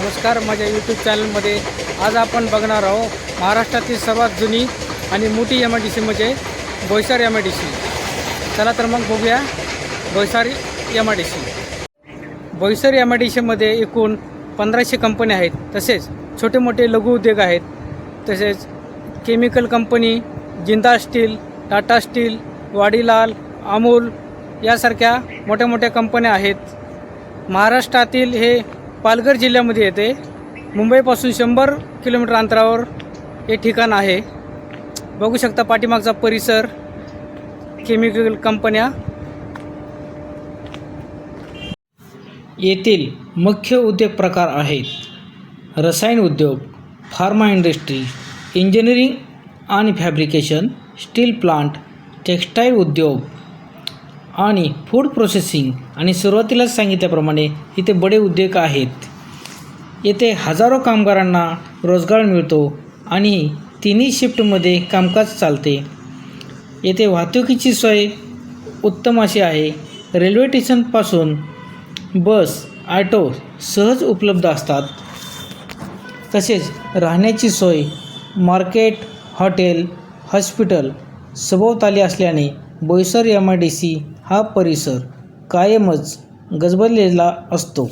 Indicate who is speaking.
Speaker 1: नमस्कार माझ्या यूट्यूब चॅनलमध्ये आज आपण बघणार आहोत महाराष्ट्रातील सर्वात जुनी आणि मोठी एम आय डी सी म्हणजे Boisar M I D C चला तर मग बघूया Boisar M I D C Boisar M I D सीमध्ये एकूण पंधराशे कंपन्या आहेत. तसेच छोटे मोठे लघु उद्योग आहेत. तसेच chemical company Jindal steel Tata steel Vadilal Amul यासारख्या मोठ्या मोठ्या कंपन्या आहेत. महाराष्ट्रातील हे पालघर जिल्ह्यामध्ये येते. मुंबईपासून शंभर किलोमीटर अंतरावर हे ठिकाण आहे. बघू शकता पाठीमागचा परिसर केमिकल कंपन्या येथील मुख्य उद्योग प्रकार आहेत. रसायन उद्योग फार्मा इंडस्ट्री इंजिनिअरिंग आणि फॅब्रिकेशन स्टील प्लांट टेक्स्टाईल उद्योग आणि फूड प्रोसेसिंग आणि सुरुवातीलाच सांगितल्याप्रमाणे इथे बडे उद्योग आहेत. येथे हजारो कामगारांना रोजगार मिळतो आणि तिन्ही शिफ्टमध्ये कामकाज चालते. येथे वाहतुकीची सोय उत्तम अशी आहे. रेल्वे स्टेशनपासून बस ऑटो सहज उपलब्ध असतात. तसेच राहण्याची सोय मार्केट हॉटेल हॉस्पिटल सभोवताली असल्याने Boisar M I D C हा परिसर कायमच गजबजलेला असतो.